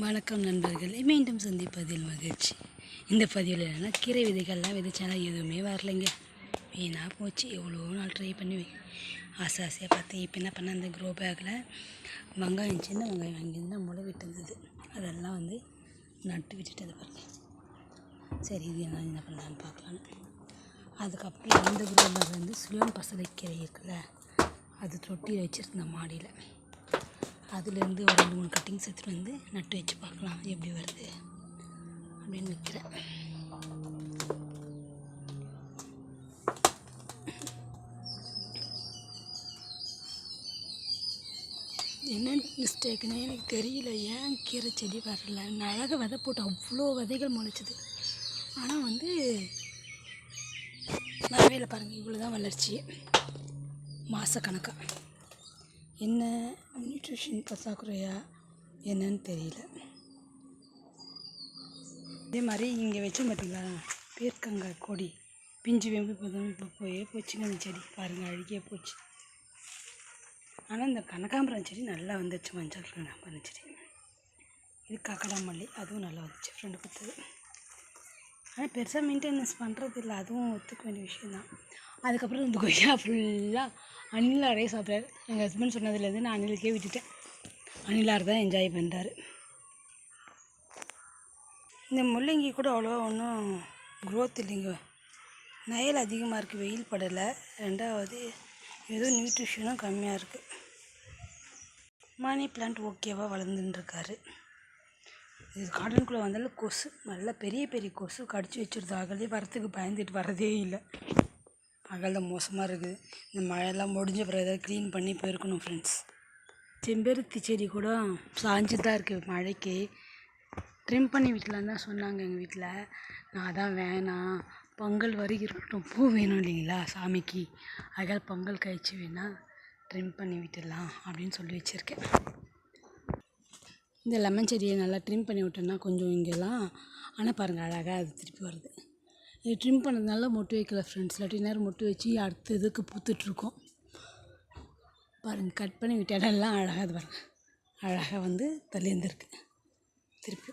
வணக்கம் நண்பர்களே மீண்டும் சந்திப்பதில் மகிழ்ச்சி. இந்த பதிவில் என்னென்னா கீரை விதைகள்லாம் விதைச்சாலும் எதுவுமே வரலைங்க. வீணாக போச்சு எவ்வளோ நாள் ட்ரை பண்ணி ஆசை ஆசையாக பார்த்து இப்போ என்ன பண்ணேன் அந்த க்ரோ பேக்கில் வெங்காயம் சின்ன வெங்காயம் வாங்கியிருந்தால் முளை விட்டு இருந்தது. அதெல்லாம் வந்து நட்டு விட்டுட்டது பாருங்க. சரி இது என்ன என்ன பண்ணலான்னு பார்க்கலான்னு அதுக்கப்புறம் இந்த பேக் வந்து சுயம் கீரை இருக்குல்ல அது தொட்டியில் வச்சுருந்தேன் மாடியில். அதுலேருந்து ஒரு ரெண்டு மூணு கட்டிங்ஸ் எடுத்துகிட்டு வந்து நட்டு வச்சு பார்க்கலாம் எப்படி வருது அப்படின்னு வைக்கிறேன் என்ன மிஸ்டேக்குன்னு எனக்கு தெரியல. ஏன் கீரை செடி வரல? அழகாக விதை போட்டு அவ்வளோ விதைகள் முளைச்சிது. ஆனால் வந்து வரவே இல்லை பாருங்கள் இவ்வளோ தான் வளர்ச்சி. மாதக்கணக்காக என்ன நியூட்ரிஷன் பற்றாக்குறையா என்னன்னு தெரியல. இதே மாதிரி இங்கே வச்சோம் பார்த்தீங்களா பீர்க்கங்காய் கொடி. பிஞ்சு வெம்பு போதும். இப்போ போயே போச்சுங்க அந்த செடி. பாருங்கள் அழுகியே போச்சு. ஆனால் இந்த கனகாம்பரம் செடி நல்லா வந்துச்சு மஞ்சள் கனகாம்பரம் செடி. இது கக்கடாமல்லி அதுவும் நல்லா வந்துச்சு. ஃப்ரெண்டு கொடுத்தது ஆனால் பெருசாக மெயின்டெனன்ஸ் பண்ணுறது இல்லை. அதுவும் ஒத்துக்க வேண்டிய விஷயந்தான் அதுக்கப்புறம் இந்த கொய்யா ஃபுல்லாக அணிலாரே சாப்பிட்றாரு எங்கள் ஹஸ்பண்ட் சொன்னதுலேருந்து நான் அணிலுக்கே விட்டுட்டேன். அணிலார் தான் என்ஜாய் பண்ணுறாரு இந்த முள்ளங்கி கூட அவ்வளோவா ஒன்றும் க்ரோத் இல்லைங்க. நயல் அதிகமாக இருக்குது வெயில் படலை. ரெண்டாவது ஏதோ நியூட்ரிஷனும் கம்மியாக இருக்குது மணி பிளான்ட் ஓகேவாக வளர்ந்துட்டுருக்காரு இது கார்டனுக்குள்ளே வந்தாலும் கொசு நல்லா பெரிய பெரிய கொசு கடிச்சு வச்சுருது. அகலே வரத்துக்கு பயந்துட்டு வரதே இல்லை. அகல்தான் மோசமாக இருக்குது இந்த மழையெல்லாம் முடிஞ்ச பிறகு ஏதாவது க்ளீன் பண்ணி போயிருக்கணும் ஃப்ரெண்ட்ஸ் செம்பருத்தி செடி கூட சாஞ்சு தான் இருக்குது மழைக்கு. ட்ரிம் பண்ணி விடலான்னு தான் சொன்னாங்க எங்கள் வீட்டில் நான் அதான் வேணாம். பொங்கல் வரைக்கும் இருக்கட்டும். பூ வேணும் இல்லைங்களா சாமிக்கு. அதனால் பொங்கல் கழிச்சு வேணால் ட்ரிம் பண்ணி விட்டுடலாம் அப்படின்னு சொல்லி வச்சுருக்கேன். இந்த லெமன் செடியை நல்லா ட்ரிம் பண்ணி விட்டோன்னா கொஞ்சம் இங்கெல்லாம் ஆனால் பாருங்கள் அழகாக அது திருப்பி வருது. இது ட்ரிம் பண்ணதுனால மொட்டு வைக்கல ஃப்ரெண்ட்ஸ் இல்லாட்டி நேரம் மொட்டு வச்சு அடுத்த இதுக்கு பூத்துட்ருக்கோம். பாருங்கள் கட் பண்ணி விட்ட இடம்லாம் அழகாக இது பாருங்கள். அழகாக வந்து தள்ளியிருந்துருக்கு. திருப்பி.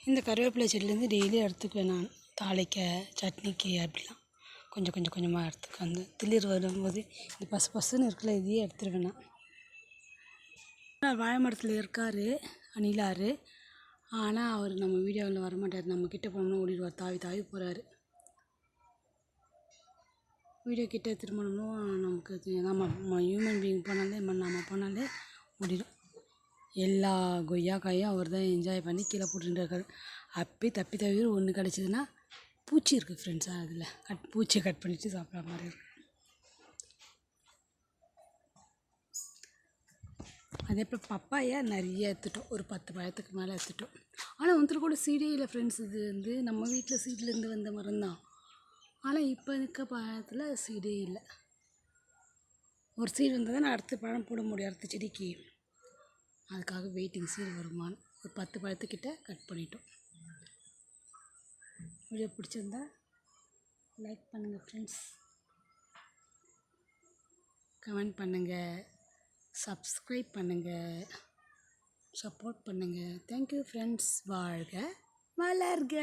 இந்த கருவேப்பிலை செடியிலேருந்து டெய்லி எடுத்துக்குவேன் நான். தாளிக்க சட்னிக்கு அப்படிலாம். கொஞ்சம் கொஞ்சம் கொஞ்சமாக எடுத்துக்க வந்து திளிர் வரும்போது இந்த பசு பசுன்னு இருக்குல்ல இதையே எடுத்துருவேன் நான். வாழை மரத்தில் இருக்கார் அணிலார். ஆனால் அவர் நம்ம வீடியோவில் வரமாட்டார். நம்ம கிட்டே போனோம்னா ஓடிடுவார் தாவி தாவி போகிறாரு வீடியோ கிட்டே திரும்பணும்னா நமக்கு நம்ம ஹியூமன் பீயிங் போனாலே நம்ம போனாலே ஓடிடும். எல்லா கொய்யாக்காயும் அவர் தான் என்ஜாய் பண்ணி கீழே போட்டுட்டு இருக்காரு தப்பி தவிர ஒன்று கிடச்சிதுன்னா பூச்சி இருக்குது ஃப்ரெண்ட்ஸாக அதில். கட் பூச்சியை கட் பண்ணிவிட்டு சாப்பிட்ற மாதிரி இருக்குது அதே போல் பப்பாயா நிறைய எடுத்துட்டோம். ஒரு பத்து பழத்துக்கு மேலே எடுத்துட்டோம். ஆனால் ஒருத்தர் கூட சீடே இல்லை ஃப்ரெண்ட்ஸ் இது வந்து நம்ம வீட்டில் சீட்லேருந்து வந்த மரம் தான். ஆனால் இப்போ இருக்க பழத்தில் சீடே இல்லை. ஒரு சீடு இருந்தால் தான் நான் அடுத்த பழம் போட முடியும் அடுத்த செடிக்கு. அதுக்காக வெயிட்டிங் சீடு வருமானம். ஒரு பத்து பழத்துக்கிட்ட கட் பண்ணிட்டோம். வீடியோ பிடிச்சிருந்தா லைக் பண்ணுங்கள் ஃப்ரெண்ட்ஸ் கமெண்ட் பண்ணுங்கள் சப்ஸ்கிரைப் பண்ணுங்கள் சப்போர்ட் பண்ணுங்கள் தேங்க்யூ ஃப்ரெண்ட்ஸ் வாழ்க வளர்க.